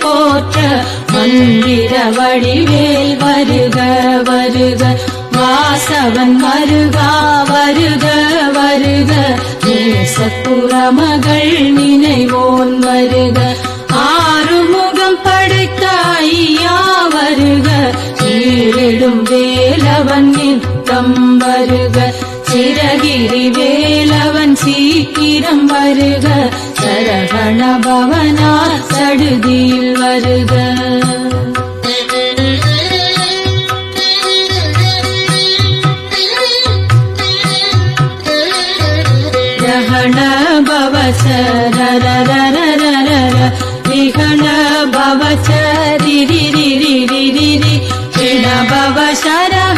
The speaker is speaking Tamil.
போற்ற மந்திர வடிவேல் வருக வருக. வாசவன் வருகா வருக வருக. தேசப்புற மகள் நினைவோன் வருக. ஆறுமுகம் படைத்தாயா வருக. ஈரிடும் வேலவன் நித்தம் வருக. சிறகிரி வேலவன் சீக்கிரம் வருக. சரவண பவனா சடுதியில் வருக. ரகண பவ சரர बाना चि वर्गाण्डा बाबा राखण्ड बाबा रिरिणा बाबा रा